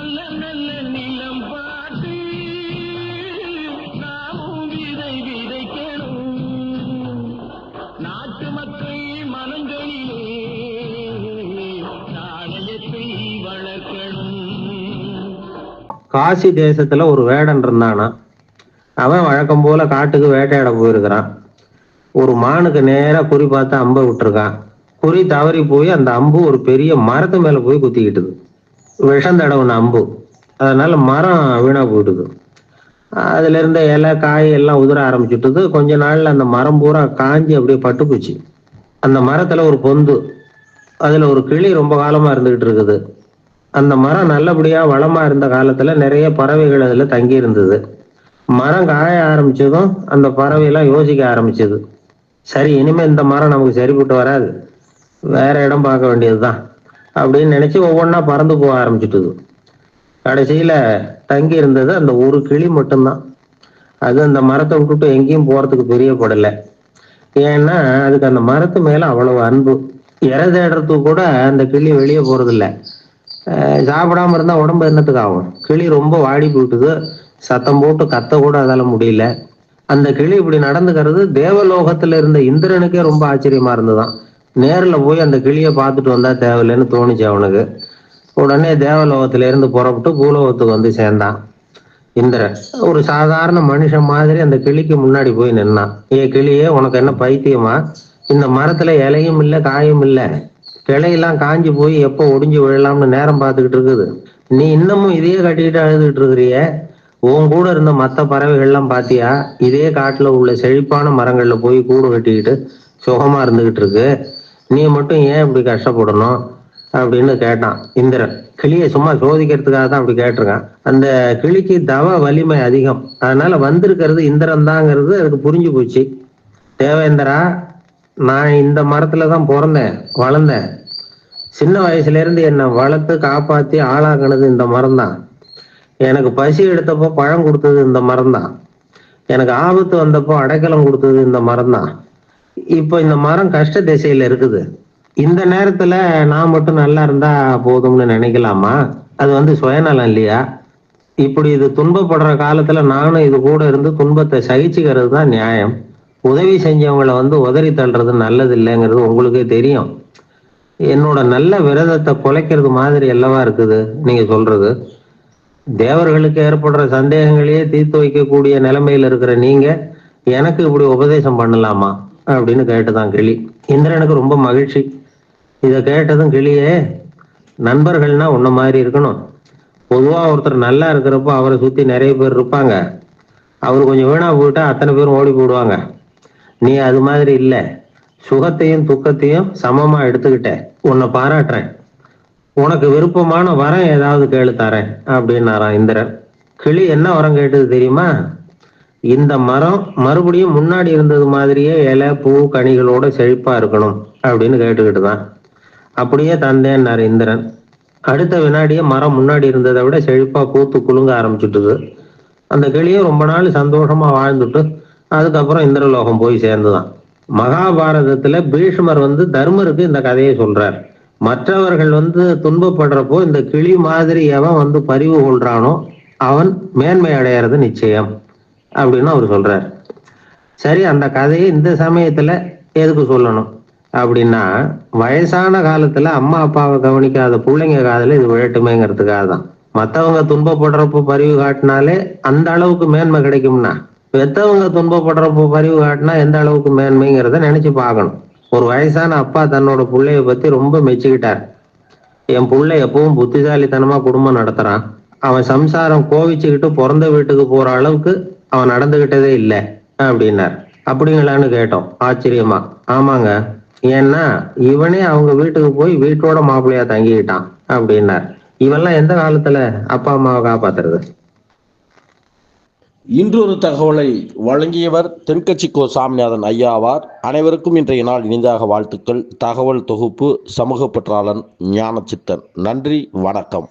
நல்ல நல்ல நிலம் பார்த்து நாமும் விதை விதைக்கணும். நாட்டு மக்கள் மனங்களிலே நாணயத்தை வளர்க்கணும். காசி தேசத்துல ஒரு வேடன் இருந்தானா? அவன் வழக்கம் போல காட்டுக்கு வேட்டையாட போயிருக்கிறான். ஒரு மானுக்கு நேரா குறி பார்த்து அம்பை விட்டுருக்கான். குறி தவறி போய் அந்த அம்பு ஒரு பெரிய மரத்து மேல போய் குத்திக்கிட்டுது. விஷம் தடவுன அம்பு. அதனால மரம் வீணா போயிட்டுது அதுல இருந்த இலை காய் எல்லாம் உதிர ஆரம்பிச்சுட்டுது. கொஞ்ச நாள்ல அந்த மரம் பூரா காஞ்சி அப்படியே பட்டு போச்சு. அந்த மரத்துல ஒரு பொந்து. அதுல ஒரு கிளி ரொம்ப காலமா இருந்துகிட்டு இருக்குது. அந்த மரம் நல்லபடியா வளமா இருந்த காலத்துல நிறைய பறவைகள் அதுல தங்கி இருந்தது. மரம் காய ஆரம்பிச்சதும் அந்த பறவை எல்லாம் யோசிக்க ஆரம்பிச்சது. சரி இனிமே இந்த மரம் நமக்கு சரிப்பட்டு வராது. வேற இடம் பார்க்க வேண்டியதுதான். அப்படின்னு நினைச்சு ஒவ்வொன்றா பறந்து போக ஆரம்பிச்சுட்டுது. கடைசியில தங்கி இருந்தது அந்த ஒரு கிளி மட்டும்தான். அது அந்த மரத்தை விட்டுட்டு எங்கேயும் போறதுக்கு பிரியப்படலை. ஏன்னா அதுக்கு அந்த மரத்து மேல அவ்வளவு அன்பு. இற தேடுறதுக்கு கூட அந்த கிளி வெளியே போறதில்ல. சாப்பிடாம இருந்தா உடம்பு என்னத்துக்கு ஆகும்? கிளி ரொம்ப வாடி போட்டுது சத்தம் போட்டு கத்த கூட அதால முடியல. அந்த கிளி இப்படி நடந்துக்கிறது தேவலோகத்துல இருந்த இந்திரனுக்கே ரொம்ப ஆச்சரியமா இருந்ததுதான். நேர்ல போய் அந்த கிளியை பார்த்துட்டு வந்தா தேவையில்லைன்னு தோணுச்சு அவனுக்கு. உடனே தேவலோகத்துல இருந்து புறப்பட்டு பூலோகத்துக்கு வந்து சேர்ந்தான். இந்திரன். ஒரு சாதாரண மனுஷன் மாதிரி அந்த கிளிக்கு முன்னாடி போய் நின்னான். ஏ கிளியே உனக்கு என்ன பைத்தியமா? இந்த மரத்துல இலையும் இல்ல காயும் இல்ல. கிளையெல்லாம் காஞ்சி போய் எப்போ ஒடிஞ்சு விழலாம்னு நேரம் பார்த்துக்கிட்டு இருக்குது. நீ இன்னமும் இதையே கட்டிக்கிட்டு அழுதுகிட்டு இருக்கிறிய? உன் கூட இருந்த மற்ற பறவைகள்லாம் பாத்தியா? இதே காட்டுல உள்ள செழிப்பான மரங்கள்ல போய் கூடு கட்டிக்கிட்டு சுகமா இருந்துகிட்டு இருக்கு. நீ மட்டும் ஏன் இப்படி கஷ்டப்படணும் அப்படின்னு கேட்டான் இந்திரன். கிளியை சும்மா சோதிக்கிறதுக்காக தான் அப்படி கேட்டிருக்கான். அந்த கிளிக்கு தவ வலிமை அதிகம். அதனால வந்திருக்கிறது இந்திரன் தாங்கிறது அதுக்கு புரிஞ்சு போச்சு. தேவேந்திரா நான் இந்த மரத்துல தான் பிறந்தேன் வளர்ந்தேன். சின்ன வயசுல இருந்து என்னை வளர்த்து காப்பாத்தி ஆளாக்குனது இந்த மரம் தான் எனக்கு பசி எடுத்தப்போ பழம் கொடுத்தது இந்த மரம் தான் எனக்கு ஆபத்து வந்தப்போ அடைக்கலம் கொடுத்தது இந்த மரம் தான் இப்போ இந்த மரம் கஷ்ட திசையில இருக்குது. இந்த நேரத்துல நான் மட்டும் நல்லா இருந்தா போதும்னு நினைக்கலாமா? அது வந்து சுயநலம் இல்லையா? இப்படி இது துன்பப்படுற காலத்துல நானும் இது கூட இருந்து துன்பத்தை சகிச்சுக்கிறது தான் நியாயம். உதவி செஞ்சவங்களை வந்து உதறி தள்ளுறது நல்லது இல்லைங்கிறது உங்களுக்கே தெரியும். என்னோட நல்ல விரதத்தை குலைக்கிறது மாதிரி அல்லவா இருக்குது நீங்க சொல்றது? தேவர்களுக்கு ஏற்படுற சந்தேகங்களையே தீர்த்து வைக்கக்கூடிய நிலைமையில இருக்கிற நீங்க எனக்கு இப்படி உபதேசம் பண்ணலாமா? அப்படின்னு கேட்டதான் கிளி. இந்திரனுக்கு ரொம்ப மகிழ்ச்சி. இதை கேட்டதும் கிளியே நண்பர்கள்னா உன்ன மாதிரி இருக்கணும். பொதுவா ஒருத்தர் நல்லா இருக்கிறப்போ அவரை சுத்தி நிறைய பேர் இருப்பாங்க. அவர் கொஞ்சம் வீணா போயிட்டா அத்தனை பேரும் ஓடி போடுவாங்க நீ அது மாதிரி இல்ல. சுகத்தையும் துக்கத்தையும் சமமா எடுத்துக்கிட்ட உன்னை பாராட்டுறேன். உனக்கு விருப்பமான வரம் ஏதாவது கேளு தரேன் அப்படின்னாராம் இந்திரன். கிளி என்ன வரம் கேட்டது தெரியுமா? இந்த மரம் மறுபடியும் முன்னாடி இருந்தது மாதிரியே இலை பூ கனிகளோட செழிப்பா இருக்கணும் அப்படின்னு கேட்டுக்கிட்டு தான் அப்படியே தந்தேன்னாரு இந்திரன். அடுத்த வினாடியே மரம் முன்னாடி இருந்ததை விட செழிப்பா பூத்து குலுங்க ஆரம்பிச்சுட்டுது. அந்த கிளியும் ரொம்ப நாள் சந்தோஷமா வாழ்ந்துட்டு அதுக்கப்புறம் இந்திரலோகம் போய் சேர்ந்துதான். மகாபாரதத்துல பீஷ்மர் வந்து தர்மருக்கு இந்த கதையை சொல்றார். மற்றவர்கள் வந்து துன்பப்படுறப்போ இந்த கிளி மாதிரி எவன் வந்து பரிவு கொள்றானோ அவன் மேன்மை அடையிறது நிச்சயம். அப்படின்னு அவர் சொல்றாரு. சரி அந்த கதையை இந்த சமயத்துல எதுக்கு சொல்லணும்? அப்படின்னா வயசான காலத்துல அம்மா அப்பாவை கவனிக்காத பிள்ளைங்க காதல இது விழட்டுமேங்கிறதுக்காக தான். மத்தவங்க துன்பப்படுறப்போ பரிவு காட்டினாலே அந்த அளவுக்கு மேன்மை கிடைக்கும்னா பெத்தவங்க துன்பப்படுறப்போ பரிவு காட்டினா எந்த அளவுக்கு மேன்மைங்கிறத நினைச்சு பார்க்கணும். ஒரு வயசான அப்பா தன்னோட பிள்ளைய பத்தி ரொம்ப மெச்சுக்கிட்டார். என் பிள்ளை எப்பவும் புத்திசாலித்தனமா குடும்பம் நடத்துறான். அவன் சம்சாரம் கோவிச்சுக்கிட்டு பிறந்த வீட்டுக்கு போற அளவுக்கு அவன் நடந்துகிட்டதே இல்லை அப்படின்னார். அப்படிங்களான்னு கேட்டோம். ஆச்சரியமா. ஆமாங்க. ஏன்னா இவனே அவங்க வீட்டுக்கு போய் வீட்டோட மாப்பிள்ளையா தங்கிக்கிட்டான். அப்படின்னார். இவெல்லாம் எந்த காலத்துல அப்பா அம்மாவை காப்பாத்துறது? இன்றொரு தகவலை வழங்கியவர் தென்கட்சி கோ சாமிநாதன் ஐயாவார் அனைவருக்கும் இன்றைய நாள் இனிதாக வாழ்த்துக்கள். தகவல் தொகுப்பு சமூக பற்றாளன் ஞானச்சித்தன். நன்றி. வணக்கம்.